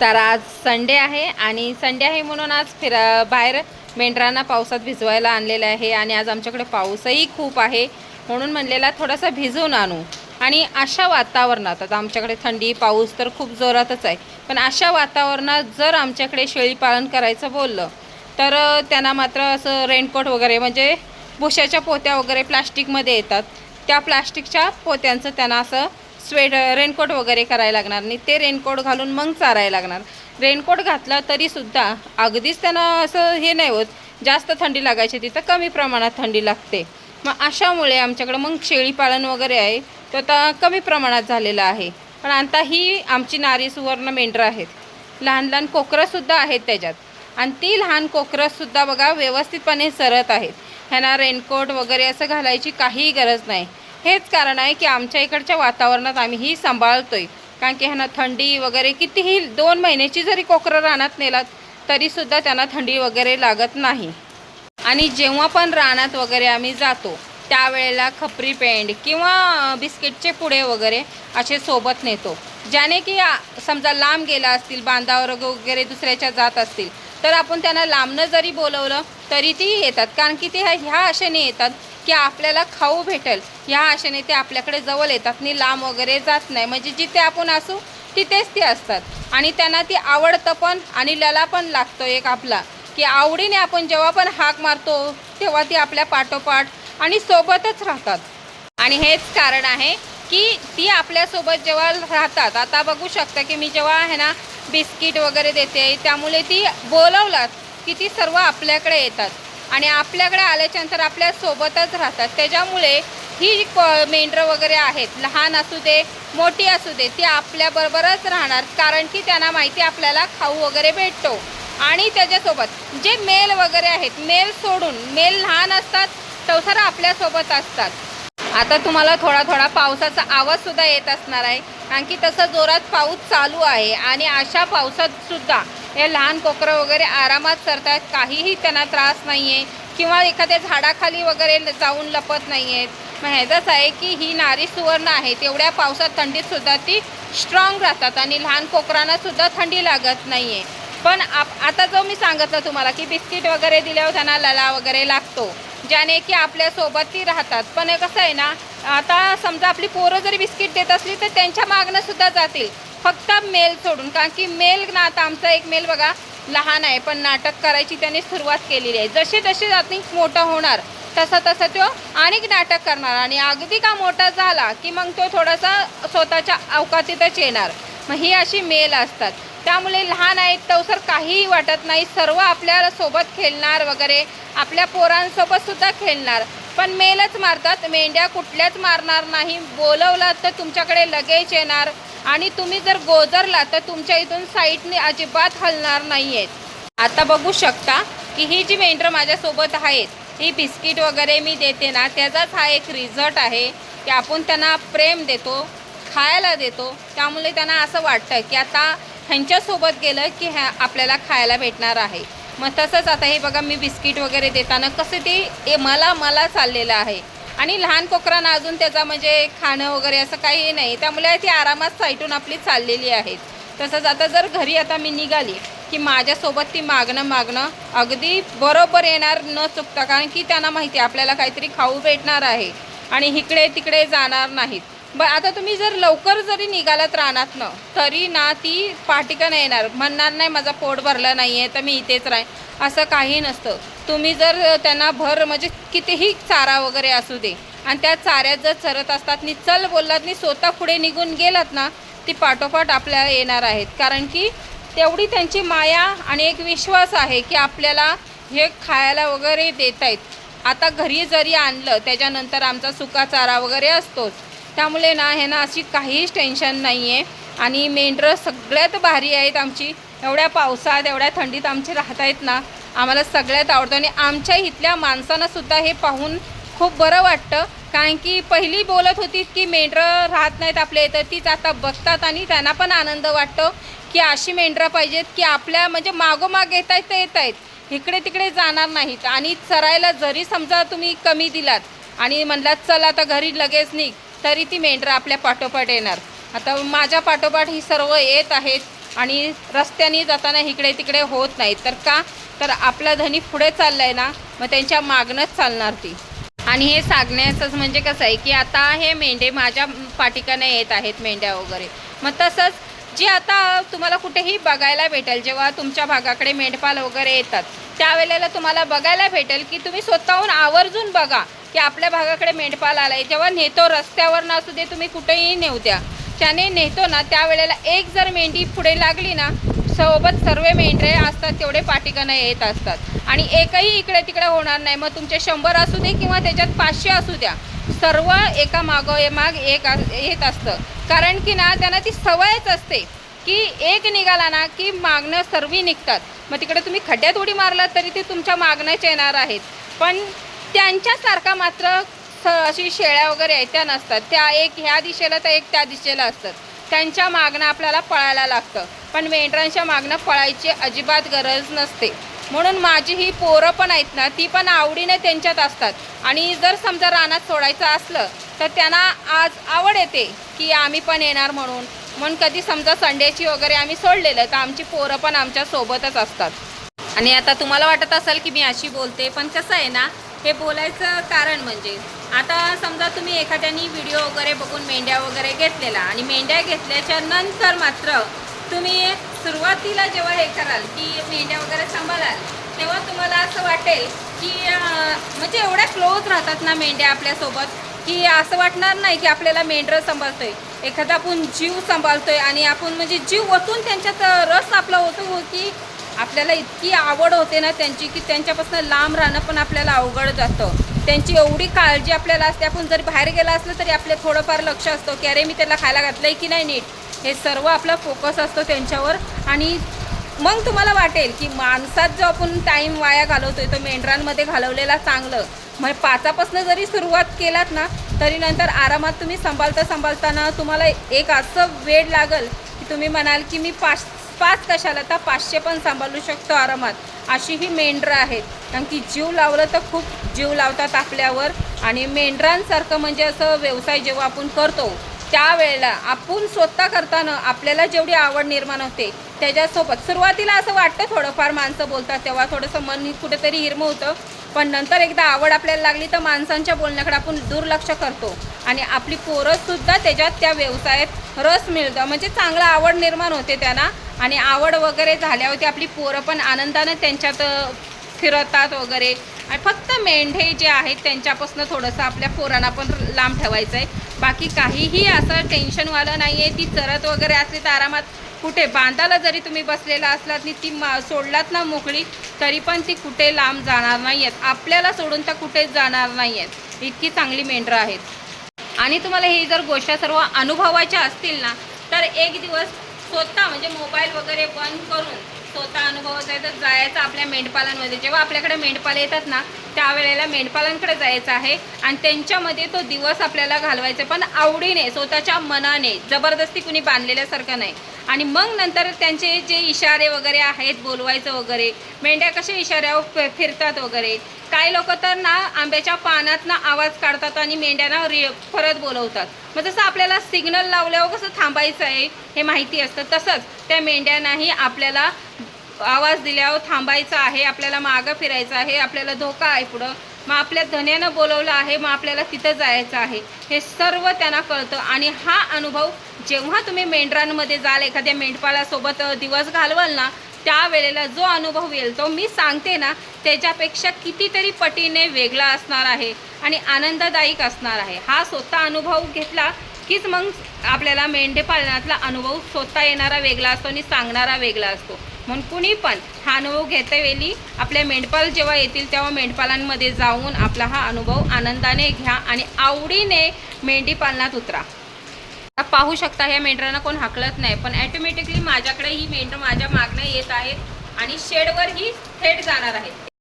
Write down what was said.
तर आज संडे आहे आणि संडे आहे म्हणून आज फिरा बाहेर मेंढरांना पावसात भिजवायला आणलेलं आहे आणि आज आमच्याकडे पाऊसही खूप आहे म्हणून म्हणलेला थोडासा भिजवून आणू. आणि अशा वातावरणात आता आमच्याकडे थंडी पाऊस तर खूप जोरातच आहे पण अशा वातावरणात जर आमच्याकडे शेळीपालन करायचं बोललं तर त्यांना मात्र असं रेनकोट वगैरे म्हणजे भुशाच्या पोत्या वगैरे प्लास्टिकमध्ये येतात. त्या प्लास्टिकच्या पोत्यांचं त्यांना असं स्वेट रेनकोट वगैरे करायला लागणार नाही ते रेनकोट घालून मग चारायला लागणार. रेनकोट घातला तरीसुद्धा अगदीच त्यांना असं हे नाही होत जास्त थंडी लागायची तिथं कमी प्रमाणात थंडी लागते. मग अशामुळे आमच्याकडं मग शेळीपालन वगैरे आहे तो आता कमी प्रमाणात झालेला आहे. पण आता ही आमची नारी सुवर्ण मेंढरं आहेत. लहान लहान कोकरंसुद्धा आहेत त्याच्यात. आणि ती लहान कोकरंसुद्धा बघा व्यवस्थितपणे सरत आहेत. ह्यांना रेनकोट वगैरे असं घालायची काहीही गरज नाही. हेच कारण आहे की आमच्या इकडच्या वातावरणात आम्ही ही सांभाळतोय. कारण की ह्यांना थंडी वगैरे कितीही दोन महिन्याची जरी कोकरं रानात नेलात तरीसुद्धा त्यांना थंडी वगैरे लागत नाही. आणि जेव्हा पण रानात वगैरे आम्ही जातो त्यावेळेला खपरी पेंड किंवा बिस्किटचे पुडे वगैरे असे सोबत नेतो. ज्याने की समजा लांब गेला असतील बांधावर वगैरे दुसऱ्याच्या जात असतील तर आपण त्यांना लांबनं जरी बोलवलं तरी ती येतात. कारण की ते ह्या आशेने येतात की आपल्याला खाऊ भेटेल. ह्या आशेने ते आपल्याकडे जवळ येतात आणि लांब वगैरे जात नाही. म्हणजे जिथे आपण असू तिथेच ते असतात. आणि त्यांना ती आवडतं पण आणि लला पण लागतो एक आपला. की आवडीने आपण जेव्हा पण हाक मारतो तेव्हा ती आपल्या पाठोपाठ आणि सोबतच राहतात. आणि हेच कारण आहे की ती आपल्यासोबत जेव्हा राहतात आता बघू शकता की मी जेव्हा आहे ना बिस्किट वगैरे देते. त्यामुळे ती बोलवलात की ती सर्व आपल्याकडे येतात. आणि आपल्याकडे आल्याच्यानंतर आपल्यासोबतच राहतात. त्याच्यामुळे ही प मेंढरं वगैरे आहेत लहान असू दे मोठी असू दे ती आपल्याबरोबरच राहणार. कारण की त्यांना माहिती आपल्याला खाऊ वगैरे भेटतो. आणि त्याच्यासोबत जे मेल वगैरे आहेत मेल सोडून मेल लहान असतात तवसर आपल्यासोबत असतात. आता तुम्हाला थोडा थोडा पावसाचा आवाजसुद्धा येत असणार आहे. कारण की तसं जोरात पाऊस चालू आहे आणि अशा पावसातसुद्धा हे लहान कोकरं वगैरे आरामात सरतात काहीही त्यांना त्रास नाही आहे किंवा एखाद्या झाडाखाली वगैरे जाऊन लपत नाही आहेत मग ह्याचंच आहे की ही नारी सुवर्ण आहे. तेवढ्या पावसात थंडीतसुद्धा ती स्ट्रॉंग राहतात आणि लहान कोकरांनासुद्धा थंडी लागत नाही आहे पण आप आता जो मी सांगितलं तुम्हाला की बिस्किट वगैरे दिल्यावर त्यांना लला वगैरे लागतो. ज्याने की आपल्यासोबत ती राहतात. पण कसं आहे ना आता समजा आपली पोरं जरी बिस्किट देत असली तर त्यांच्या मागणंसुद्धा जातील. फक्त मेल सोडून. कारण की मेल ना आता आमचा एक मेल बघा लहान आहे पण नाटक करायची त्यांनी सुरुवात केलेली आहे. जसे जसे जाती मोठा होणार. तसा तसा तो अनेक नाटक करणार आणि अगदी का मोठा झाला की मग तो थोडासा स्वतःच्या अवकातीतच येणार. मग ही अशी मेल असतात. त्यामुळे लहान आहेत तवसर काहीही वाटत नाही. सर्व आपल्यासोबत खेळणार वगैरे आपल्या पोरांसोबत सुद्धा खेळणार. पण मेलच मारतात. मेंढ्या कुठल्याच मारणार नाही. बोलवलं तर तुमच्याकडे लगेच येणार. आणि तुम्ही जर गोजरला तर तुमच्या इथून साईडने अजिबात हलणार नाही आहेत आता बघू शकता की ही जी मेंढरं माझ्यासोबत आहेत ही बिस्किट वगैरे मी देते ना त्याचाच हा एक रिझल्ट आहे की आपण त्यांना प्रेम देतो खायला देतो. त्यामुळे त्यांना असं वाटतं की आता ह्यांच्यासोबत गेलं की ह्या आपल्याला खायला भेटणार आहे. मग तसंच आता हे बघा मी बिस्किट वगैरे देताना कसं ते ए मला मला चाललेलं आहे. आणि लहान कोकरांना अजून त्याचा म्हणजे खाणं वगैरे असं काही नाही. त्यामुळे ती आरामात साईटून आपली चाललेली आहेत. तसंच आता जर घरी आता मी निघाली की माझ्यासोबत ती मागणं मागणं अगदी बरोबर येणार न चुकता कारण की त्यांना माहिती आहे आपल्याला काहीतरी खाऊ भेटणार आहे आणि इकडे तिकडे जाणार नाहीत. ब आता तुम्ही जर लवकर जरी निघालात रानात ना तरी ना ती पाठिका नाही येणार. म्हणणार नाही माझा पोट भरलं नाही आहे तर मी इथेच राहीन. असं काही नसतं. तुम्ही जर त्यांना भर म्हणजे कितीही चारा वगैरे असू दे आणि त्या चाऱ्यात जर चरत असतात नि चल बोललात नि स्वतः पुढे निघून गेलात ना ती पाठोपाठ आपल्याला येणार आहेत. कारण की तेवढी त्यांची माया आणि एक विश्वास आहे की आपल्याला हे खायला वगैरे देत आहेत. आता घरी जरी आणलं त्याच्यानंतर आमचा सुका चारा वगैरे असतोच. त्यामुळे ना हे ना अशी काहीच टेन्शन नाही आहे आणि मेंढरं सगळ्यात भारी आहेत आमची. एवढ्या पावसात एवढ्या थंडीत आमची राहत आहेत ना आम्हाला सगळ्यात आवडतं. आणि आमच्या इथल्या माणसांनासुद्धा हे पाहून खूप बरं वाटतं. कारण की पहिली बोलत होती की मेंढरं राहत नाहीत आपल्या इथं. तीच आता बघतात आणि त्यांना पण आनंद वाटतो की अशी मेंढरं पाहिजेत की आपल्या म्हणजे मागोमाग येत आहेत तर येत आहेत इकडे तिकडे जाणार नाहीत. आणि चरायला जरी समजा तुम्ही कमी दिलात आणि म्हणलात चल आता घरी लगेच निघ तरी ती मेंढरं आपल्या पाठोपाठ येणार. आता माझ्या पाठोपाठ ही सर्व येत आहेत आणि रस्त्याने जाताना इकडे तिकडे होत नाहीत. तर का? तर आपला धनी पुढे चाललाय ना मग त्यांच्या मागणंच चालणार ती. आणि हे सांगण्याचंच म्हणजे कसं आहे की आता हे मेंढे माझ्या पाठिकाने येत आहेत मेंढ्या वगैरे. मग तसंच जे आता तुम्हाला कुठेही बघायला भेटेल जेव्हा तुमच्या भागाकडे मेंढपाल वगैरे येतात त्यावेळेला तुम्हाला बघायला भेटेल की तुम्ही स्वतःहून आवर्जून बघा की आपल्या भागाकडे मेंढपाल आलाय. जेव्हा नेतो रस्त्यावर असू दे तुम्ही कुठेही नेऊ द्या. त्याने नेतो ना त्यावेळेला एक जर मेंढी पुढे लागली ना सोबत सर्व मेंढरे असतात तेवढे पाठीकानं येत असतात. आणि एकही इकडे तिकडे होणार नाही. मग तुमचे शंभर असू दे किंवा त्याच्यात पाचशे असू द्या. सर्व एका मागोमाग एक येत असतं. कारण की ना त्यांना ती सवयच असते की एक निघाला ना की मागणं सर्व निघतात. मग तिकडे तुम्ही खड्ड्यात उडी मारलात तरी ते तुमच्या मागण्याच येणार आहेत. पण त्यांच्यासारखा मात्र स अशी शेळ्या वगैरे आहेत त्या नसतात. त्या एक ह्या दिशेला तर एक त्या दिशेला असतात. त्यांच्या मागणं आपल्याला पळायला लागतं. पण मेंढरांच्या मागणं पळायची अजिबात गरज नसते. म्हणून माझी ही पोरं पण आहेत ना ती पण आवडीने त्यांच्यात असतात. आणि जर समजा रानात सोडायचं असलं तर त्यांना आज आवड येते की आम्ही पण येणार म्हणून. म्हणून कधी समजा संडेची वगैरे आम्ही सोडलेलं तर आमची पोरं पण आमच्या सोबतच असतात. आणि आता तुम्हाला वाटत असेल की मी अशी बोलते पण कसं आहे ना हे बोलायचं कारण म्हणजे आता समजा तुम्ही एखाद्यानी व्हिडिओ वगैरे बघून मेंढ्या वगैरे घेतलेला आणि मेंढ्या घेतल्याच्या नंतर मात्र तुम्ही सुरुवातीला जेव्हा हे कराल की मेंढ्या वगैरे सांभाळाल तेव्हा तुम्हाला असं वाटेल की म्हणजे एवढ्या क्लोज राहतात ना मेंढ्या आपल्यासोबत की असं वाटणार नाही की आपल्याला मेंढरं सांभाळतोय. एखादा आपण जीव सांभाळतोय आणि आपण म्हणजे जीव ओतून त्यांच्यात रस आपला होतो की आपल्याला इतकी आवड होते ना त्यांची की त्यांच्यापासून लांब राहणं पण आपल्याला अवघड जातं. त्यांची एवढी काळजी आपल्याला असते आपण जर बाहेर गेला असलं तरी आपले थोडंफार लक्ष असतं की अरे मी त्याला खायला घातलं आहे की नाही नीट? हे सर्व आपला फोकस असतो त्यांच्यावर. आणि मग तुम्हाला वाटेल की माणसात जो आपण टाईम वाया घालवतोय तो मेंढरांमध्ये घालवलेला चांगलं. मग पाचापासून जरी सुरुवात केलात ना तरी नंतर आरामात तुम्ही सांभाळता सांभाळताना तुम्हाला एक असं वेळ लागल की तुम्ही म्हणाल की मी पाच पाच कशाला तर पाचशे पण सांभाळू शकतो आरामात. अशी ही मेंढरं आहेत. कारण की जीव लावलं तर खूप जीव लावतात आपल्यावर. आणि मेंढरांसारखं म्हणजे असं व्यवसाय जेव्हा आपण करतो त्यावेळेला आपण स्वतः करताना आपल्याला जेवढी आवड निर्माण होते त्याच्यासोबत सुरुवातीला असं वाटतं थोडंफार माणसं बोलतात तेव्हा थोडंसं मन कुठेतरी हिरमं होतं. पण नंतर एकदा आवड आपल्याला लागली तर माणसांच्या बोलण्याकडे आपण दुर्लक्ष करतो. आणि आपली पोरंसुद्धा त्याच्यात त्या व्यवसायात रस मिळतं. म्हणजे चांगलं आवड निर्माण होते त्यांना. आणि आवड वगैरे झाल्यावरती आपली पोरं पण आनंदानं त्यांच्यात फिरतात वगैरे. आणि फक्त मेंढे जे आहेत त्यांच्यापासून थोडंसं आपल्या पोरांना पण लांब ठेवायचं आहे बाकी काहीही असं टेन्शनवालं नाही आहे ती चरत वगैरे असली तर आरामात कुठे बांधाला जरी तुम्ही बसलेला असलात आणि ती मा सोडलात ना मोकळी तरी पण ती कुठे लांब जाणार नाही आहेत आपल्याला सोडून तर कुठेच जाणार नाही आहेत इतकी चांगली मेंढरं आहेत. आणि तुम्हाला ही जर गोष्ट सर्व अनुभवायच्या असतील ना तर एक दिवस स्वतः म्हणजे मोबाईल वगैरे बंद करून स्वतः अनुभवायचं आहे तर जायचं आपल्या मेंढपालांमध्ये. जेव्हा आपल्याकडे मेंढपाल येतात ना त्यावेळेला मेंढपालांकडे जायचं आहे आणि त्यांच्यामध्ये तो दिवस आपल्याला घालवायचा आहे. पण आवडीने स्वतःच्या मनाने जबरदस्ती कुणी बांधलेल्यासारखं नाही. आणि मग नंतर त्यांचे जे इशारे वगैरे आहेत बोलवायचं वगैरे मेंढ्या कशा इशाऱ्यावर फिरतात वगैरे काही लोक तर ना आंब्याच्या पानात ना आवाज काढतात आणि मेंढ्यांना रि परत बोलवतात. मग जसं आपल्याला सिग्नल लावल्यावर कसं थांबायचं आहे हे माहिती असतं. तसंच त्या मेंढ्यांनाही आपल्याला आवाज दिल्यावर थांबायचं आहे आपल्याला मागं फिरायचं आहे आपल्याला धोका आहे पुढं. मग आपल्या धन्यानं बोलवलं आहे मग आपल्याला तिथं जायचं आहे. हे सर्व त्यांना कळतं आणि हा अनुभव जेव्हा तुम्ही मेंढरांमध्ये जाल एखाद्या मेंढपाळासोबत दिवस घालवाल ना त्यावेळेला जो अनुभव येईल तो मी सांगते ना त्याच्यापेक्षा कितीतरी पटीने वेगळा असणार आहे आणि आनंददायक असणार आहे. हा स्वतः अनुभव घेतला कीच मग आपल्याला मेंढेपालनातला अनुभव स्वतः येणारा वेगळा असतो आणि सांगणारा वेगळा असतो. म्हणून कुणी पण हा अनुभव घेता वेळी आपल्या मेंढपाल जेव्हा येतील तेव्हा मेंढपालांमध्ये जाऊन आपला हा अनुभव आनंदाने घ्या आणि आवडीने मेंढी पालनात उतरा. आता पाहू शकता ह्या मेंढरांना कोण हाकलत नाही पण ॲटोमॅटिकली माझ्याकडे ही मेंढर माझ्या मागण्या येत आहेत आणि शेडवर ही थेट जाणार आहेत